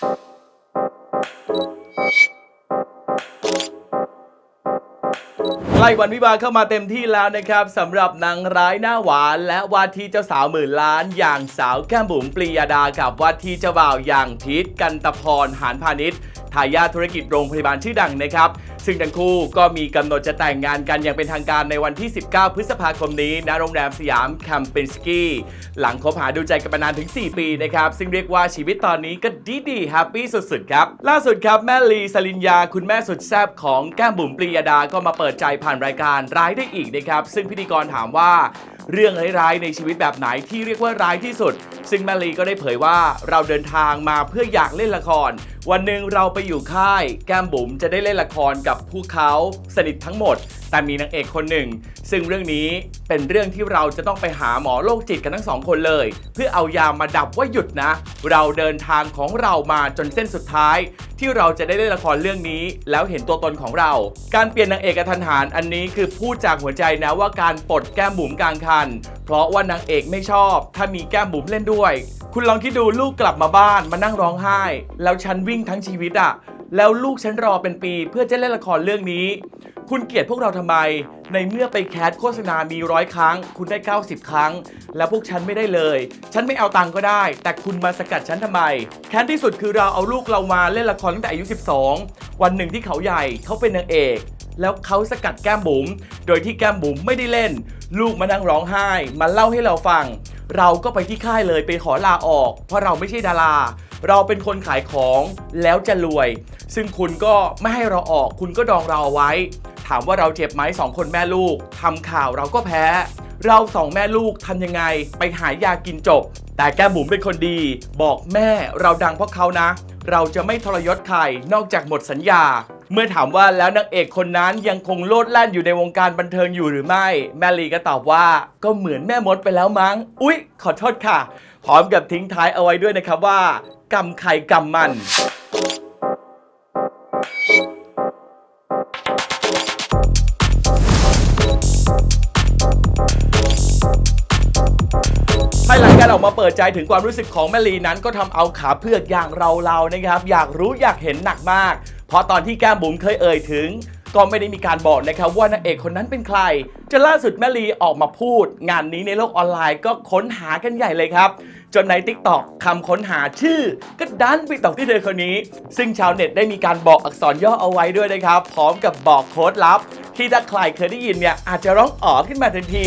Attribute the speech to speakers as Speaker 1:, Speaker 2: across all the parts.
Speaker 1: ใกล้วันวิวาเข้ามาเต็มที่แล้วนะครับสำหรับนางร้ายหน้าหวาน และวาทีเจ้าสาวหมื่นล้าน อย่างสาวแก้มบุ๋มปรียาดากับวาทีเจ้าบ่าวอย่างพีทกันตะพรหานพาณิชย์ ทายาทธุรกิจโรงพยาบาลชื่อดังนะครับ ซึ่งทั้งคู่ก็มีกำหนดจะแต่งงานกันอย่างเป็นทางการในวันที่ 19 พฤษภาคมนี้ณโรงแรมสยามแคมเปญสกีหลังคบหาดูใจกันมานานถึง 4 ปีนะครับ ซึ่งเรียกว่าชีวิตตอนนี้ก็ดีดีแฮปปี้สุดๆครับ ล่าสุดครับแม่ลีสลินยาคุณแม่สุดแซ่บของแก้มบุ๋มปรียดาก็มาเปิดใจผ่านรายการร้ายได้อีกนะครับซึ่งพิธีกรถามว่าเรื่องร้ายๆในชีวิตแบบไหนที่เรียกว่าร้ายที่สุด ซึ่งแมลีก็ได้เผยว่าเราเดินทางมาเพื่ออยากเล่นละคร วันหนึ่งเราไปอยู่ค่าย แก้มบุ๋มจะได้เล่นละครกับพวกเขาสนิททั้งหมด แต่มีนางเอกคนหนึ่ง ซึ่งเรื่องนี้เป็นเรื่องที่เราจะต้องไปหาหมอโรคจิตกันทั้งสองคนเลย เพื่อเอายามาดับว่าหยุดนะ เราเดินทางของเรามาจนเส้นสุดท้าย ที่เราจะได้เล่นละครเรื่องนี้ แล้วเห็นตัวตนของเรา การเปลี่ยนนางเอกกระทันหันอันนี้คือพูดจากหัวใจนะว่าการปลดแก้มบุ๋มกลางคัน เพราะว่านางเอกไม่ชอบ ถ้ามีแก้มบุ๋มเล่นด้วย คุณลองคิดดูลูกกลับมาบ้านมานั่งร้องไห้ แล้วฉันวิ่งทั้งชีวิตอะแล้วลูกฉันรอเป็นปีเพื่อจะเล่นละครเรื่องนี้ คุณเกลียดพวกเราทำไม ในเมื่อไปแคสโฆษณามีร้อยครั้ง คุณได้ 90 ครั้ง แล้วพวกฉันไม่ได้เลย ฉันไม่เอาตังค์ก็ได้ แต่คุณมาสกัดฉันทำไม แค้นที่สุดคือเราเอาลูกเรามาเล่นละครตั้งแต่อายุ 12 วันหนึ่งที่เขาใหญ่เขาเป็นนางเอก แล้วเขาสกัดแก้มบุ๋มโดยที่แก้มบุ๋มไม่ได้เล่น ลูกมานั่งร้องไห้ มาเล่าให้เราฟัง เราก็ไปที่ค่ายเลยไปขอลาออก เพราะเราไม่ใช่ดารา เราเป็นคนขายของแล้วจะรวย ซึ่งคุณก็ไม่ให้เราออก คุณก็ดองเราเอาไว้ ถามว่าเราเจ็บไหมสองคนแม่ลูกทำข่าวเราก็แพ้ เราสองแม่ลูกทำยังไง ไปหายากินจบ แต่แก้มบุ๋มเป็นคนดี บอกแม่เราดังเพราะเขานะ เราจะไม่ทรยศใครนอกจากหมดสัญญา เมื่อถามว่าแล้วนางเอกคนนั้นยังคงโลดแล่นอยู่ในวงการบันเทิงอยู่หรือไม่ แม่ลีก็ตอบว่าก็เหมือนแม่มดไปแล้วมั้ง อุ๊ย ขอโทษค่ะ พร้อมกับทิ้งท้ายเอาไว้ด้วยนะครับว่ากรรมใครกรรมมันภายหลังการออกมาเปิดใจถึงความรู้สึกของแม่ลีนั้นก็ทำเอาขาเพือกอย่างเราๆนะครับ อยากรู้อยากเห็นหนักมาก เพราะตอนที่แก้มบุ๋มเคยเอ่ยถึง ก็ไม่ได้มีการบอกนะครับว่านางเอกคนนั้นเป็นใครจนล่าสุดแม่ลีออกมาพูด งานนี้ในโลกออนไลน์ก็ค้นหากันใหญ่เลยครับ จนใน t ิ k t o k คำค้นหาชื่อ ก็ดันไปตกที่เธอคนนี้ ซึ่งชาวเน็ตได้มีการบอกอักษรย่อเอาไว้ด้วยนะครับ พร้อมกับบอกโค้ดลับ ที่ถ้าใครเคยได้ยินเนี่ยอาจจะร้องอ๋อขึ้นมาทันที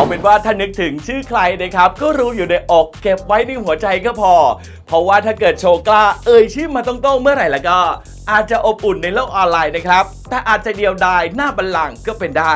Speaker 1: เอาเป็นว่าถ้านึกถึงชื่อใครนะครับ ก็รู้อยู่ในอกเก็บไว้ในหัวใจก็พอ เพราะว่าถ้าเกิดโชกล้าเอ่ยชื่อมาตรงๆเมื่อไหร่แล้วก็ อาจจะอบอุ่นในโลกออนไลน์นะครับ แต่อาจจะเดียวดายหน้าบัลลังก์ก็เป็นได้